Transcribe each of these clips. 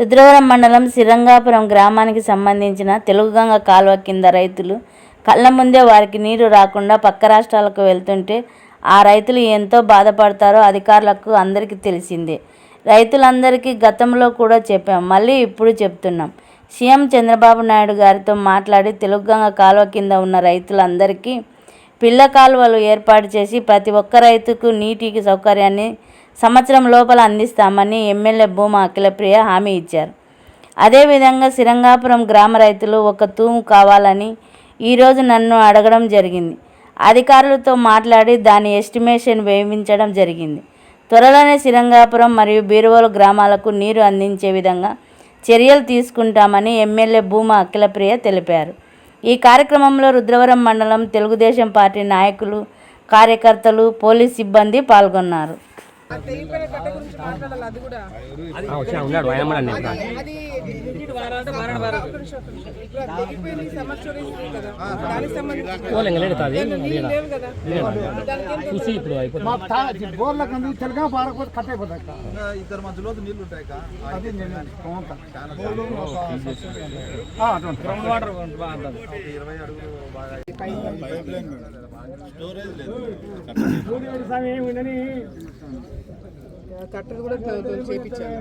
రుద్రవరం మండలం సిరంగాపురం గ్రామానికి సంబంధించిన తెలుగుగంగ కాలువ కింద రైతులు కళ్ళ ముందే వారికి నీరు రాకుండా పక్క రాష్ట్రాలకు వెళ్తుంటే ఆ రైతులు ఎంతో బాధపడతారో అధికారులకు అందరికీ తెలిసిందే. రైతులందరికీ గతంలో కూడా చెప్పాం. మళ్ళీ ఇప్పుడు చెప్తున్నాం. సీఎం చంద్రబాబు నాయుడు గారితో మాట్లాడి తెలుగుగంగ కాలువ కింద ఉన్న రైతులందరికీ పిల్ల కాలువలు ఏర్పాటు చేసి ప్రతి ఒక్క రైతుకు నీటికి సౌకర్యాన్ని సంవత్సరం లోపల అందిస్తామని ఎమ్మెల్యే భూమా అఖిలప్రియ హామీ ఇచ్చారు. అదేవిధంగా సిరంగాపురం గ్రామ రైతులు ఒక తూము కావాలని ఈరోజు నన్ను అడగడం జరిగింది. అధికారులతో మాట్లాడి దాని ఎస్టిమేషన్ వేయించడం జరిగింది. త్వరలోనే సిరంగాపురం మరియు బీరువోలు గ్రామాలకు నీరు అందించే విధంగా చర్యలు తీసుకుంటామని ఎమ్మెల్యే భూమా అఖిలప్రియ తెలిపారు. ఈ కార్యక్రమంలో రుద్రవరం మండలం తెలుగుదేశం పార్టీ నాయకులు కార్యకర్తలు పోలీస్ సిబ్బంది పాల్గొన్నారు. తెగిపోయిన కట్ట గురించి మాట్లాడాలి అది కూడా. ఆ, వచ్చినా ఉన్నాడు ఆయన కూడా నీళ్ళు చూసి ఇప్పుడు తెలుగా పారకపోతే కట్ అయిపోతాయి. ఇద్దరు మధ్యలో నీళ్ళు ఉంటాయి. అది ఇరవై అడుగులు బాగా కట్టలు కూడా చేపించాను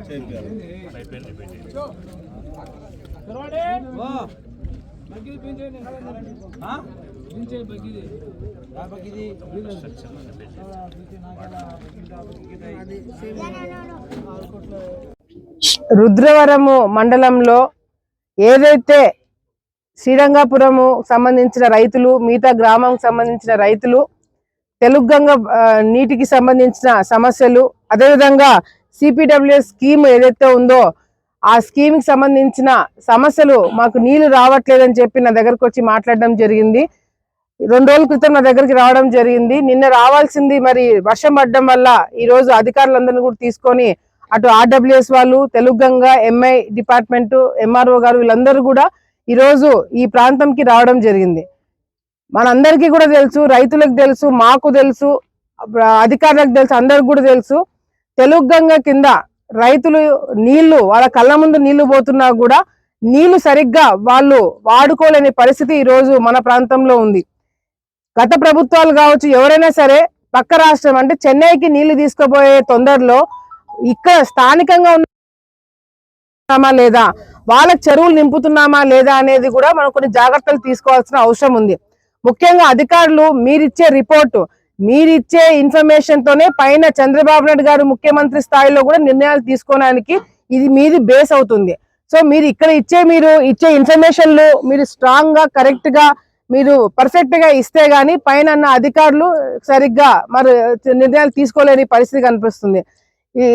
రుద్రవరము మండలంలో ఏదైతే శ్రీరంగపురము సంబంధించిన రైతులు మిగతా గ్రామం సంబంధించిన రైతులు తెలుగంగ నీటికి సంబంధించిన సమస్యలు అదేవిధంగా సిపిడబ్ల్యూఎస్ స్కీమ్ ఏదైతే ఉందో ఆ స్కీమ్కి సంబంధించిన సమస్యలు మాకు నీళ్ళు రావట్లేదని చెప్పి నా దగ్గరకు వచ్చి మాట్లాడడం జరిగింది. రెండు రోజుల క్రితం నా దగ్గరికి రావడం జరిగింది. నిన్న రావాల్సింది మరి వర్షం పడడం వల్ల ఈ రోజు అధికారులందరినీ కూడా తీసుకొని అటు ఆర్డబ్ల్యూఎస్ వాళ్ళు తెలుగు తెలుగంగ ఎంఐ డిపార్ట్మెంట్ ఎంఆర్ఓ గారు వీళ్ళందరూ కూడా ఈ రోజు ఈ ప్రాంతంకి రావడం జరిగింది. మనందరికీ కూడా తెలుసు రైతులకు తెలుసు మాకు తెలుసు అధికారులకు తెలుసు అందరికి కూడా తెలుసు. తెలుగంగ కింద రైతులు నీళ్ళు వాళ్ళ కళ్ళ ముందు నీళ్ళు పోతున్నా కూడా నీళ్ళు సరిగ్గా వాళ్ళు వాడుకోలేని పరిస్థితి ఈ రోజు మన ప్రాంతంలో ఉంది. గత ప్రభుత్వాలు కావచ్చు ఎవరైనా సరే పక్క రాష్ట్రం అంటే చెన్నైకి నీళ్ళు తీసుకుపోయే తొందరలో ఇక్కడ స్థానికంగా ఉన్న ఉన్నామా లేదా? వాళ్ళ చెరువులు నింపుతున్నామా లేదా అనేది కూడా మనం కొన్ని జాగ్రత్తలు తీసుకోవాల్సిన అవసరం ఉంది. ముఖ్యంగా అధికారులు మీరిచ్చే రిపోర్టు మీరిచ్చే ఇన్ఫర్మేషన్ తోనే పైన చంద్రబాబు నాయుడు గారు ముఖ్యమంత్రి స్థాయిలో కూడా నిర్ణయాలు తీసుకోవడానికి ఇది మీది బేస్ అవుతుంది. సో మీరు ఇక్కడ ఇచ్చే మీరు ఇచ్చే ఇన్ఫర్మేషన్లు మీరు స్ట్రాంగ్గా కరెక్ట్గా మీరు పర్ఫెక్ట్గా ఇస్తే గానీ పైన అధికారులు సరిగ్గా మరి నిర్ణయాలు తీసుకోలేని పరిస్థితి కనిపిస్తుంది.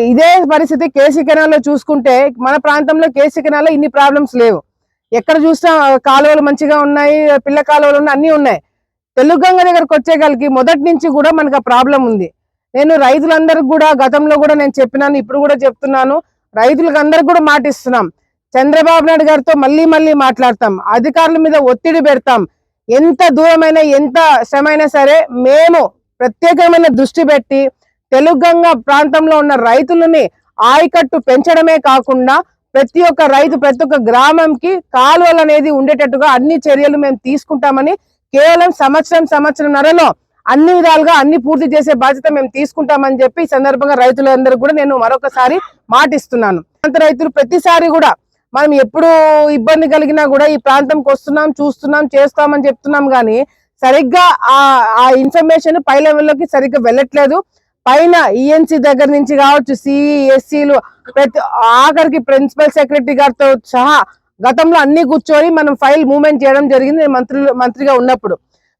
ఇదే పరిస్థితి కేసీ కెనాల్లో చూసుకుంటే మన ప్రాంతంలో కేసీ కెనాల్లో ఇన్ని ప్రాబ్లమ్స్ లేవు. ఎక్కడ చూసినా కాలువలు మంచిగా ఉన్నాయి పిల్ల కాలువలు ఉన్నాయి అన్ని ఉన్నాయి. తెలుగుగంగ దగ్గరకు వచ్చేగలికి మొదటి నుంచి కూడా మనకు ఆ ప్రాబ్లం ఉంది. నేను రైతులందరికి కూడా గతంలో కూడా నేను చెప్పినాను ఇప్పుడు కూడా చెప్తున్నాను. రైతులకు అందరికి కూడా మాటిస్తున్నాం చంద్రబాబు నాయుడు గారితో మళ్ళీ మళ్ళీ మాట్లాడతాం. అధికారుల మీద ఒత్తిడి పెడతాం. ఎంత దూరమైనా ఎంత శ్రమైనా సరే మేము ప్రత్యేకమైన దృష్టి పెట్టి తెలుగంగ ప్రాంతంలో ఉన్న రైతులని ఆయకట్టు పెంచడమే కాకుండా ప్రతి ఒక్క రైతు ప్రతి ఒక్క గ్రామంకి కాలువలు అనేది ఉండేటట్టుగా అన్ని చర్యలు మేము తీసుకుంటామని కేవలం సంవత్సరం సంవత్సరంన్నరలో అన్ని విధాలుగా అన్ని పూర్తి చేసే బాధ్యత మేము తీసుకుంటామని చెప్పి ఈ సందర్భంగా రైతులందరూ కూడా నేను మరొకసారి మాటిస్తున్నాను. ప్రాంత రైతులు ప్రతిసారి కూడా మనం ఎప్పుడు ఇబ్బంది కలిగినా కూడా ఈ ప్రాంతంకి వస్తున్నాం చూస్తున్నాం చేస్తామని చెప్తున్నాం కానీ సరిగ్గా ఆ ఆ ఇన్ఫర్మేషన్ పై లెవెల్లోకి సరిగ్గా వెళ్ళట్లేదు. పైన ఈఎన్సీ దగ్గర నుంచి కావచ్చు సిఈ ఎస్సీలు ప్రతి ఆఖరికి ప్రిన్సిపల్ సెక్రటరీ గారితో సహా గతంలో అన్ని కూర్చొని మనం ఫైల్ మూవ్మెంట్ చేయడం జరిగింది మంత్రి మంత్రిగా ఉన్నప్పుడు.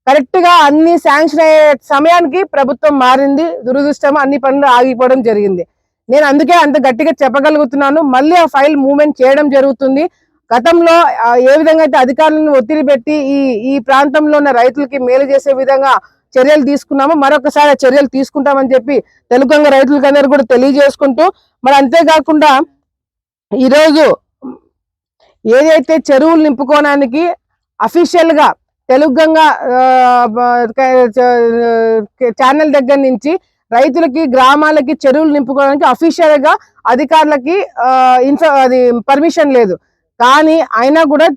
కరెక్ట్గా అన్ని శాంక్షన్ అయ్యే సమయానికి ప్రభుత్వం మారింది దురదృష్టం అన్ని పనులు ఆగిపోవడం జరిగింది. నేను అందుకే అంత గట్టిగా చెప్పగలుగుతున్నాను మళ్ళీ ఆ ఫైల్ మూవ్మెంట్ చేయడం జరుగుతుంది. గతంలో ఏ విధంగా అయితే అధికారులను ఒత్తిడి పెట్టి ఈ ఈ ప్రాంతంలో ఉన్న రైతులకి మేలు చేసే విధంగా చర్యలు తీసుకున్నామో మరొకసారి చర్యలు తీసుకుంటామని చెప్పి తెలుగంగ రైతులకందరూ కూడా తెలియజేసుకుంటూ మరి అంతేకాకుండా ఈరోజు ఏదైతే చెరువులు నింపుకోవడానికి అఫీషియల్గా తెలుగంగ ఛానల్ దగ్గర నుంచి రైతులకి గ్రామాలకి చెరువులు నింపుకోవడానికి అఫీషియల్గా అధికారులకి ఆ, ఇన్ఫ అది పర్మిషన్ లేదు. కానీ అయినా కూడా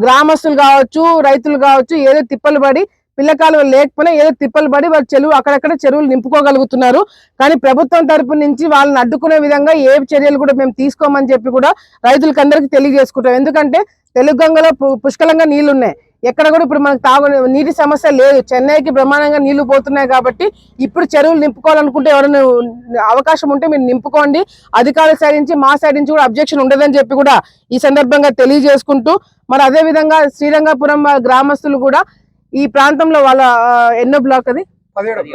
గ్రామస్తులు కావచ్చు రైతులు కావచ్చు ఏదో తిప్పలు పడి పిల్లకాలు లేకపోయినా ఏదో తిప్పలు పడి వాళ్ళు చెరువు అక్కడక్కడ చెరువులు నింపుకోగలుగుతున్నారు. కానీ ప్రభుత్వం తరపు నుంచి వాళ్ళని అడ్డుకునే విధంగా ఏ చర్యలు కూడా మేము తీసుకోమని చెప్పి కూడా రైతులకి అందరికీ తెలియజేసుకుంటాం. ఎందుకంటే తెలుగు గంగలో పు- పుష్కలంగా నీళ్ళు ఉన్నాయి ఎక్కడ కూడా ఇప్పుడు మనకు తాగు నీటి సమస్య లేదు. చెన్నైకి బ్రహ్మాండంగా నీళ్ళు పోతున్నాయి కాబట్టి ఇప్పుడు చెరువులు నింపుకోవాలనుకుంటే ఎవరైనా అవకాశం ఉంటే మీరు నింపుకోండి. అధికారుల సైడ్ నుంచి మా సైడ్ నుంచి కూడా అబ్జెక్షన్ ఉండదని చెప్పి కూడా ఈ సందర్భంగా తెలియజేసుకుంటూ మరి అదే విధంగా శ్రీరంగపురం గ్రామస్తులు కూడా ఈ ప్రాంతంలో వాళ్ళ ఎన్నో బ్లాక్ అది?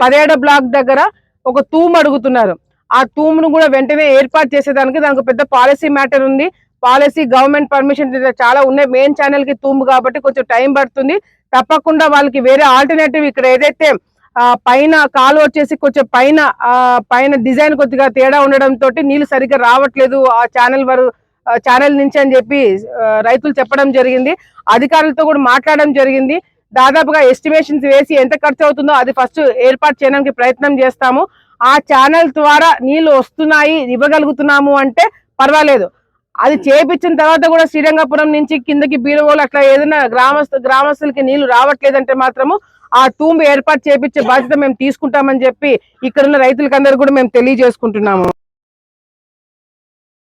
పదిహేడో బ్లాక్. దగ్గర ఒక తూము అడుగుతున్నారు. ఆ తూమును కూడా వెంటనే ఏర్పాటు చేసేదానికి దానికి పెద్ద పాలసీ మ్యాటర్ ఉంది. పాలసీ గవర్నమెంట్ పర్మిషన్ చాలా ఉన్నాయి. మెయిన్ ఛానల్కి తూము కాబట్టి కొంచెం టైం పడుతుంది. తప్పకుండా వాళ్ళకి వేరే ఆల్టర్నేటివ్ ఇక్కడ ఏదైతే ఆ పైన కాలు వచ్చేసి కొంచెం పైన ఆ పైన డిజైన్ కొద్దిగా తేడా ఉండడం తోటి నీళ్ళు సరిగ్గా రావట్లేదు ఆ ఛానల్ వారు ఛానల్ నుంచి అని చెప్పి రైతులు చెప్పడం జరిగింది. అధికారులతో కూడా మాట్లాడడం జరిగింది. దాదాపుగా ఎస్టిమేషన్స్ వేసి ఎంత ఖర్చు అవుతుందో అది ఫస్ట్ ఏర్పాటు చేయడానికి ప్రయత్నం చేస్తాము. ఆ ఛానల్ ద్వారా నీళ్ళు వస్తున్నాయి ఇవ్వగలుగుతున్నాము అంటే పర్వాలేదు. అది చేపించిన తర్వాత కూడా శ్రీరంగపురం నుంచి కిందకి బీరువోలు అట్లా ఏదైనా గ్రామస్తు గ్రామస్తులకి నీళ్ళు రావట్లేదంటే మాత్రము ఆ తూంబు ఏర్పాటు చేపించే బాధ్యత మేము తీసుకుంటామని చెప్పి ఇక్కడున్న రైతులకందరూ కూడా మేము తెలియజేసుకుంటున్నాము.